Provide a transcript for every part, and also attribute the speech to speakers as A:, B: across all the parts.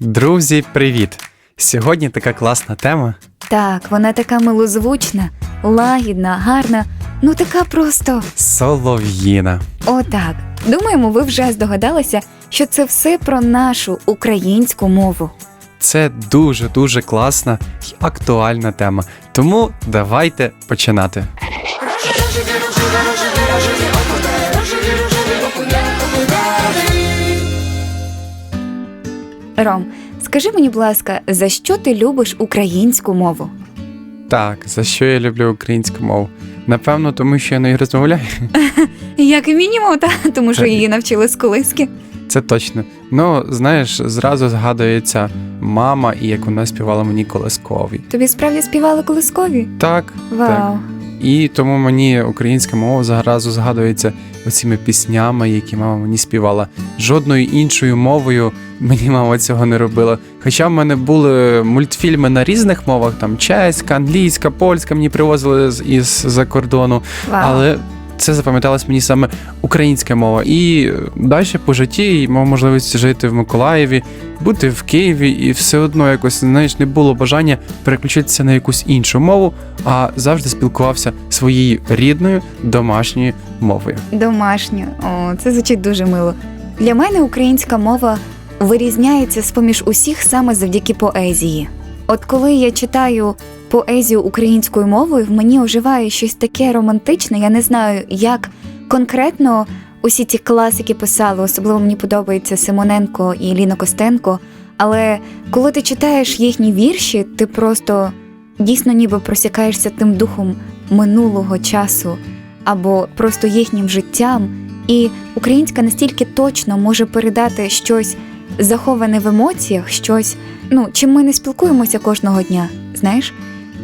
A: Друзі, привіт! Сьогодні така класна тема.
B: Так, вона така милозвучна, лагідна, гарна, ну така просто.
A: Солов'їна.
B: Отак. Думаємо, ви вже здогадалися, що це все про нашу українську мову.
A: Це дуже дуже класна і актуальна тема. Тому давайте починати.
B: Ром, скажи мені, будь ласка, за що ти любиш українську мову?
A: Так, за що я люблю українську мову? Напевно, тому що я нею розмовляю.
B: Як мінімум, та тому що її навчили з колиски.
A: Це точно. Ну, знаєш, зразу згадується мама і як вона співала мені колискові.
B: Тобі справді співали колискові?
A: Так,
B: Вау.
A: І тому мені українська мова зразу згадується оціми піснями, які мама мені співала. Жодною іншою мовою мені мама цього не робила. Хоча в мене були мультфільми на різних мовах, там чеська, англійська, польська мені привозили із за кордону,
B: Вау.
A: але це запам'яталась мені саме українська мова. І далі по житті мав можливість жити в Миколаєві, бути в Києві, і все одно якось знаєш, не було бажання переключитися на якусь іншу мову, а завжди спілкувався своєю рідною домашньою мовою.
B: Домашню. О, це звучить дуже мило. Для мене українська мова вирізняється з поміж усіх саме завдяки поезії. От коли я читаю поезію українською мовою, в мені оживає щось таке романтичне. Я не знаю, як конкретно усі ці класики писали. Особливо мені подобається Симоненко і Ліна Костенко. Але коли ти читаєш їхні вірші, ти просто дійсно ніби просякаєшся тим духом минулого часу або просто їхнім життям. І українська настільки точно може передати щось заховане в емоціях, щось, ну, чим ми не спілкуємося кожного дня, знаєш?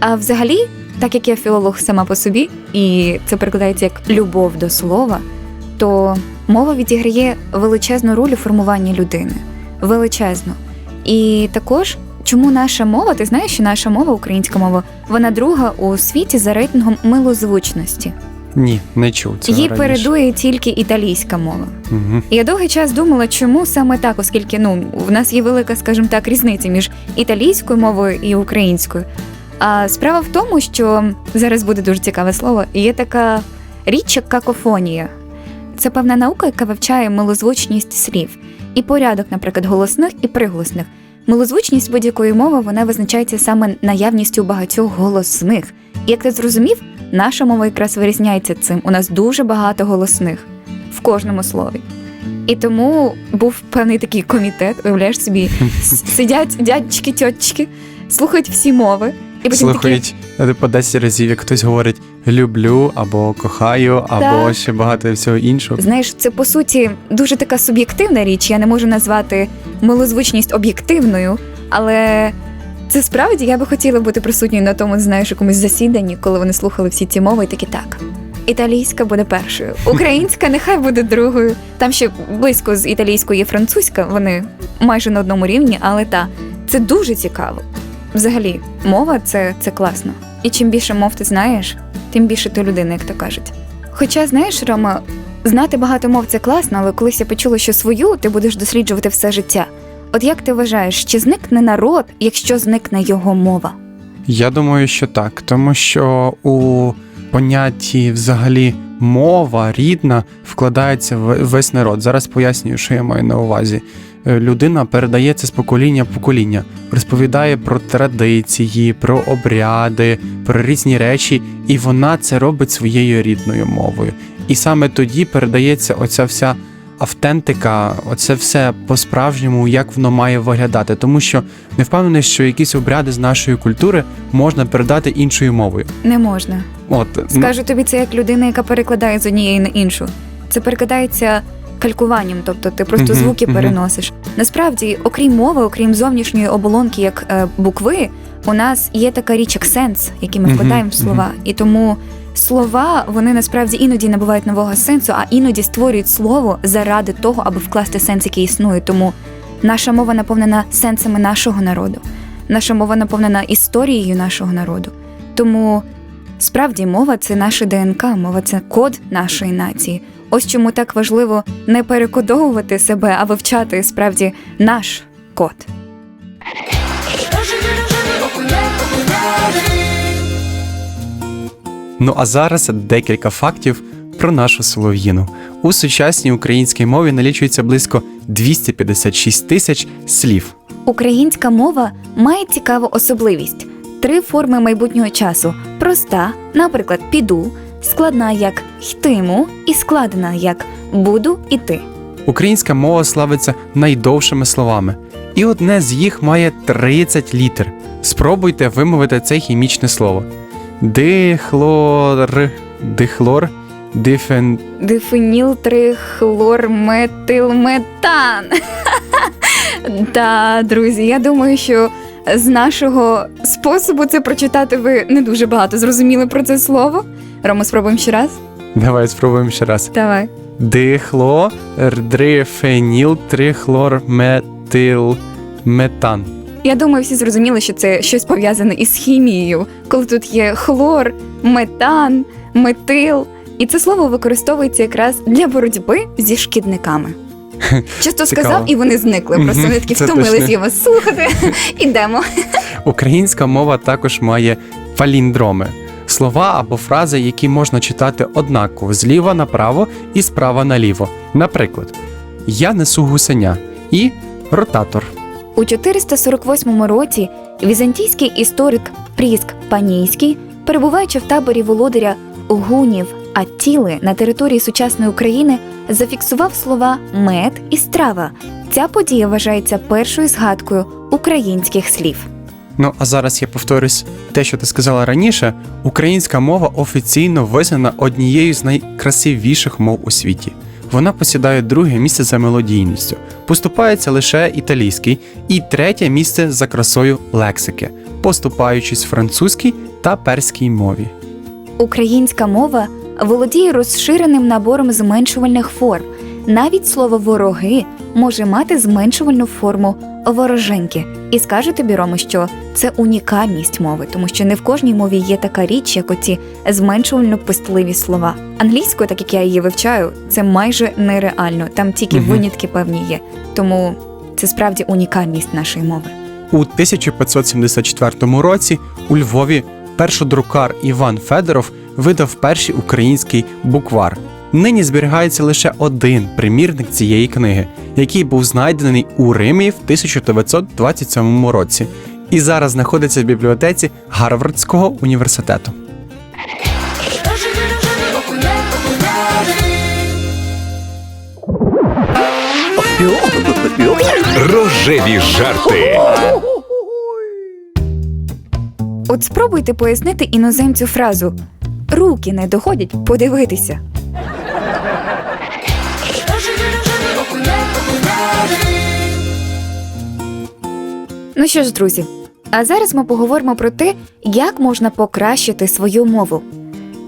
B: А взагалі, так як я філолог сама по собі, і це перекладається як любов до слова, то мова відіграє величезну роль у формуванні людини. Величезну. І також, чому наша мова, ти знаєш, що наша мова, українська мова, вона друга у світі за рейтингом милозвучності.
A: Ні, не чув цього
B: Її
A: раніше.
B: передує тільки італійська мова.
A: Угу.
B: І я довгий час думала, чому саме так, оскільки ну в нас є велика, скажімо так, різниця між італійською мовою і українською. А справа в тому, що зараз буде дуже цікаве слово. Є така річ, як какофонія. Це певна наука, яка вивчає милозвучність слів і порядок, наприклад, голосних і приголосних. Милозвучність будь-якої мови вона визначається саме наявністю багатьох голосних. І як ти зрозумів, наша мова якраз вирізняється цим. У нас дуже багато голосних в кожному слові. І тому був певний такий комітет, уявляєш собі, сидять дядечки, тьотечки, слухають всі мови. І потім
A: Слухають е, по 10 разів, як хтось говорить люблю або кохаю, або
B: Так.
A: ще багато всього іншого.
B: знаєш, це по суті дуже така суб'єктивна річ. Я не можу назвати милозвучність об'єктивною, але це справді я би хотіла бути присутньою на тому, знаєш, якомусь засіданні, коли вони слухали всі ці мови, і такі так. Італійська буде першою, українська нехай буде другою. Там ще близько з італійської є французька, вони майже на одному рівні, але та це дуже цікаво. Взагалі, мова це, це класно. І чим більше мов ти знаєш, тим більше ти людина, як то кажуть. Хоча, знаєш, Рома, знати багато мов це класно, але колись я почула, що свою ти будеш досліджувати все життя. От як ти вважаєш, чи зникне народ, якщо зникне його мова?
A: Я думаю, що так, тому що у понятті взагалі мова рідна вкладається в- весь народ. Зараз пояснюю, що я маю на увазі. Е, Людина передає це з покоління в покоління, розповідає про традиції, про обряди, про різні речі, і вона це робить своєю рідною мовою. І саме тоді передається оця вся автентика, оце все по-справжньому, як воно має виглядати. Тому що не впевнений, що якісь обряди з нашої культури можна передати іншою мовою.
B: Не можна.
A: От ну,
B: Скажу тобі це як людина, яка перекладає з однієї на іншу. Це перекладається калькуванням, тобто ти просто
A: Мгм,
B: звуки
A: мгм.
B: переносиш. Насправді, окрім мови, окрім зовнішньої оболонки, як е, букви, у нас є така річ, як сенс, який ми
A: Мгм,
B: вкладаємо в слова. І тому слова вони насправді іноді набувають нового сенсу, а іноді створюють слово заради того, аби вкласти сенс, який існує. Тому наша мова наповнена сенсами нашого народу. наша мова наповнена історією нашого народу. Тому справді мова це наше ДНК, мова це код нашої нації. Ось чому так важливо не перекодовувати себе, а вивчати справді наш код.
A: Ну а зараз декілька фактів про нашу солов'їну. У сучасній українській мові налічується близько 256 тисяч слів.
B: Українська мова має цікаву особливість: три форми майбутнього часу: проста, наприклад, піду, складна як йтиму, і складена як буду іти.
A: Українська мова славиться найдовшими словами, і одне з їх має 30 літер. Спробуйте вимовити це хімічне слово. Дихлор. Дихлор. Дифен.
B: Дифеніл трихлорметилметан. Та, друзі, я думаю, що з нашого способу це прочитати ви не дуже багато зрозуміли про це слово. Рома, спробуємо ще раз.
A: Давай спробуємо ще раз.
B: Давай.
A: Дихлор. Дрифеніл. Трихлорметил. Метан.
B: Я думаю, всі зрозуміли, що це щось пов'язане із хімією, коли тут є хлор, метан, метил. І це слово використовується якраз для боротьби зі шкідниками. Часто сказав, і вони зникли. Просто вони такі втомились вас слухати. Ідемо.
A: Українська мова також має паліндроми слова або фрази, які можна читати однаково зліва направо і справа наліво. Наприклад, я несу гусеня і ротатор.
B: У 448 році візантійський історик Пріск Панійський, перебуваючи в таборі володаря гунів Аттіли на території сучасної України, зафіксував слова мед і страва. Ця подія вважається першою згадкою українських слів.
A: Ну а зараз я повторюсь те, що ти сказала раніше. Українська мова офіційно визнана однією з найкрасивіших мов у світі. Вона посідає друге місце за мелодійністю, поступається лише італійський, і третє місце за красою лексики, поступаючись французькій та перській мові.
B: Українська мова володіє розширеним набором зменшувальних форм. Навіть слово вороги може мати зменшувальну форму вороженьки. І скажу тобі, Рома, що це унікальність мови, тому що не в кожній мові є така річ, як оці зменшувально пестливі слова. Англійською, так як я її вивчаю, це майже нереально. Там тільки
A: Мгм.
B: винятки певні є. Тому це справді унікальність нашої мови.
A: У 1574 році у Львові першодрукар Іван Федоров видав перший український буквар. Нині зберігається лише один примірник цієї книги, який був знайдений у Римі в 1927 році, і зараз знаходиться в бібліотеці Гарвардського університету.
C: Рожеві жарти.
B: От спробуйте пояснити іноземцю фразу руки не доходять подивитися. Ну що ж, друзі, а зараз ми поговоримо про те, як можна покращити свою мову.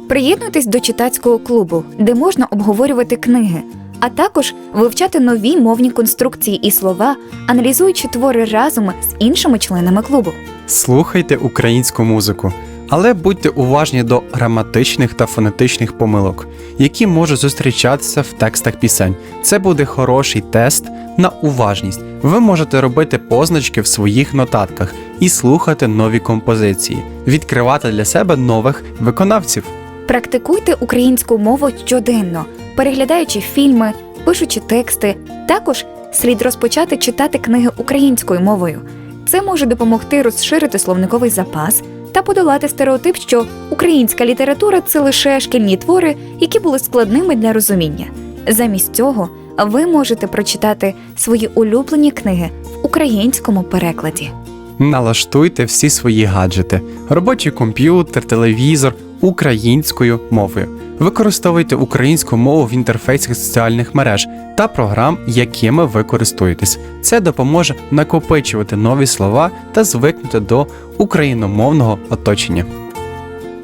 B: Приєднуйтесь до читацького клубу, де можна обговорювати книги, а також вивчати нові мовні конструкції і слова, аналізуючи твори разом з іншими членами клубу.
A: Слухайте українську музику, але будьте уважні до граматичних та фонетичних помилок, які можуть зустрічатися в текстах пісень. Це буде хороший тест на уважність. Ви можете робити позначки в своїх нотатках і слухати нові композиції, відкривати для себе нових виконавців.
B: Практикуйте українську мову щоденно, переглядаючи фільми, пишучи тексти. Також слід розпочати читати книги українською мовою. Це може допомогти розширити словниковий запас та подолати стереотип, що українська література це лише шкільні твори, які були складними для розуміння. Замість цього ви можете прочитати свої улюблені книги в українському перекладі.
A: Налаштуйте всі свої гаджети, робочий комп'ютер, телевізор українською мовою. Використовуйте українську мову в інтерфейсах соціальних мереж та програм, якими ви користуєтесь. Це допоможе накопичувати нові слова та звикнути до україномовного оточення.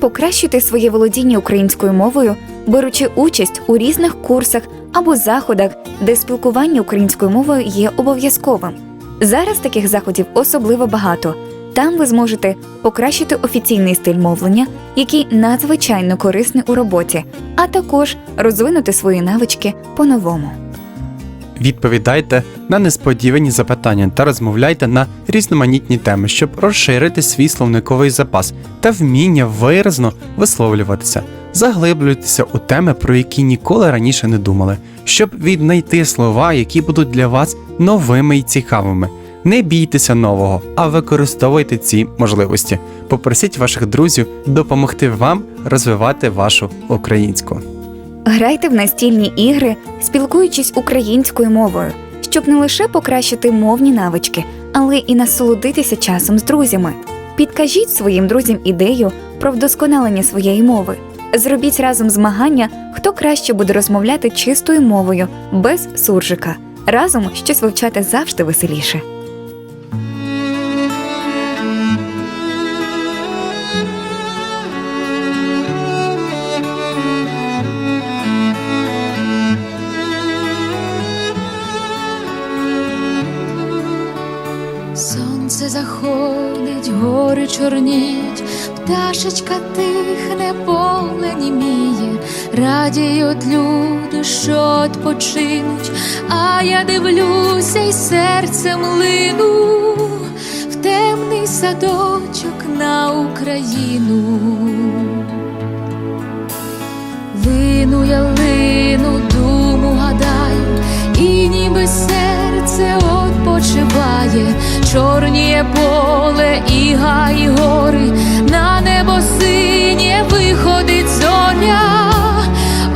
B: Покращуйте своє володіння українською мовою, беручи участь у різних курсах або заходах, де спілкування українською мовою є обов'язковим. Зараз таких заходів особливо багато. Там ви зможете покращити офіційний стиль мовлення, який надзвичайно корисний у роботі, а також розвинути свої навички по-новому.
A: Відповідайте на несподівані запитання та розмовляйте на різноманітні теми, щоб розширити свій словниковий запас та вміння виразно висловлюватися. Заглиблюйтеся у теми, про які ніколи раніше не думали, щоб віднайти слова, які будуть для вас новими і цікавими. Не бійтеся нового, а використовуйте ці можливості. Попросіть ваших друзів допомогти вам розвивати вашу українську.
B: Грайте в настільні ігри, спілкуючись українською мовою, щоб не лише покращити мовні навички, але і насолодитися часом з друзями. Підкажіть своїм друзям ідею про вдосконалення своєї мови. Зробіть разом змагання, хто краще буде розмовляти чистою мовою, без суржика. Разом щось вивчати завжди веселіше.
D: Гори чорніють, пташечка тихне, поле німіє, радіють люди, що відпочинуть, а я дивлюся й серцем лину в темний садочок на Україну. Лину я лину, і ніби серце odpoczywає, чорніє поле і гай гори, на небо синє виходить зоря,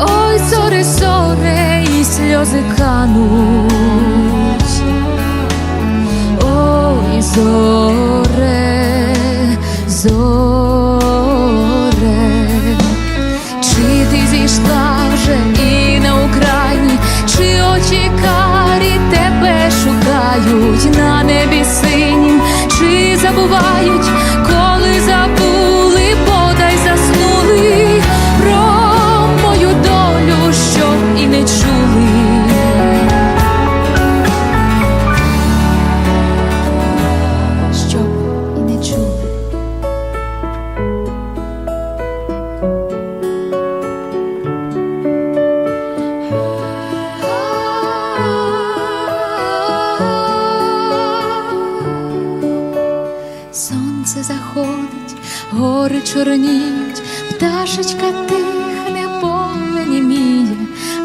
D: ой, зоре, зоре, і сльози кануть. Ой, зоре, зоре, шукають на небі синім, чи забувають,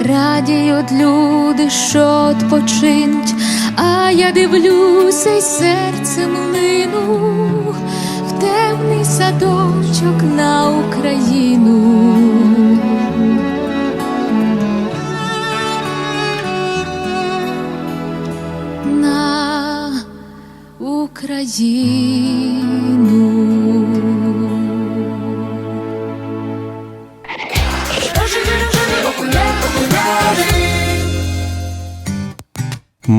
D: радіють люди, що відпочинуть, а я дивлюся й серцем лину в темний садочок на Україну. на Україну.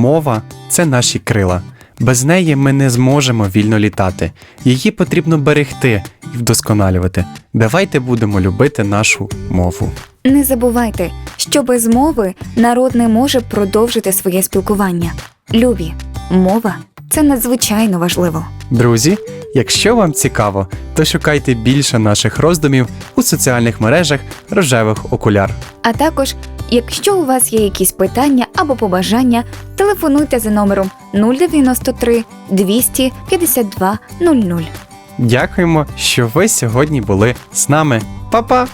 A: Мова це наші крила. Без неї ми не зможемо вільно літати. Її потрібно берегти і вдосконалювати. Давайте будемо любити нашу мову.
B: Не забувайте, що без мови народ не може продовжити своє спілкування. Любі, мова це надзвичайно важливо.
A: Друзі, якщо вам цікаво, то шукайте більше наших роздумів у соціальних мережах рожевих окуляр.
B: А також, якщо у вас є якісь питання або побажання, телефонуйте за номером 093 252 00.
A: Дякуємо, що ви сьогодні були з нами. Па-па!